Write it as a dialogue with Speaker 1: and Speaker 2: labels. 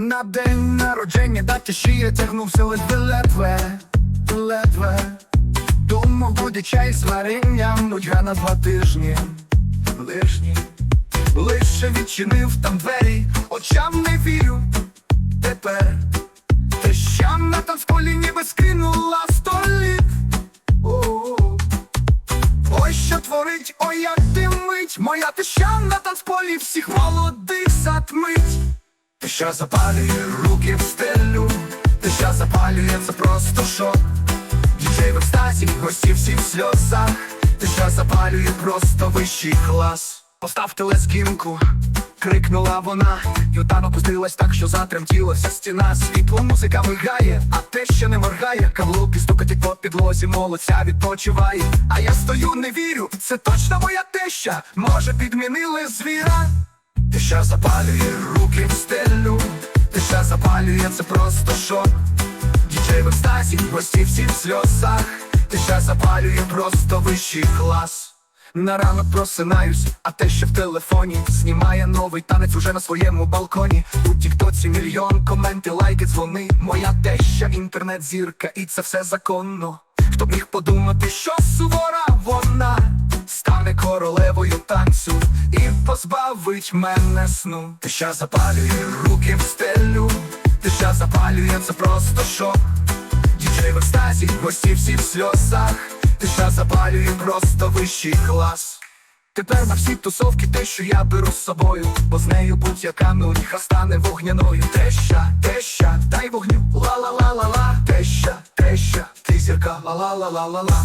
Speaker 1: на день народження, дати шия тягнувся ледве ледве, ледве. Думав, буде чай з варенням, нудьга на два тижні, лишні. Лише відчинив там двері, очам не вірю тепер. Тещам на танцполі ніби скинула століт. Ой, що творить, ой, як димить, моя теща на танцполі всіх молодих затмить. Теща запалює руки в стелю, теща запалює, це просто шок. Дітей в екстазі, гості всі в сльозах, теща запалює просто вищий клас. Поставте лескінку, крикнула вона, Ютан опустилась так, що затремтілася стіна. Світло музика мигає, а те, що не моргає, каблуки стукатять по підлозі, молодця відпочиває. А я стою, не вірю, це точно моя теща. Може, підмінили звіра? Теща запалює руки в стелю, теща запалює, це просто шок. Дітей в екстазі, гості всі в сльозах, теща запалює просто вищий клас. На ранок просинаюсь, а те, що в телефоні знімає новий танець уже на своєму балконі. У тіктоці мільйон коменти, лайки, дзвони. Моя теща, інтернет-зірка, і це все законно. Хто б міг подумати, що сувора вона королевою танцю і позбавить мене сну. Теща запалює руки в стелю, теща запалює, це просто шок. Діджей в екстазі, гості всі в сльозах, тиша запалює? Просто вищий клас. Тепер на всі тусовки те, що я беру з собою, бо з нею будь-яка мелодіха стане вогняною. Теща, теща, дай вогню, ла-ла-ла-ла-ла, теща, теща, ти зірка, ла-ла-ла-ла-ла-ла,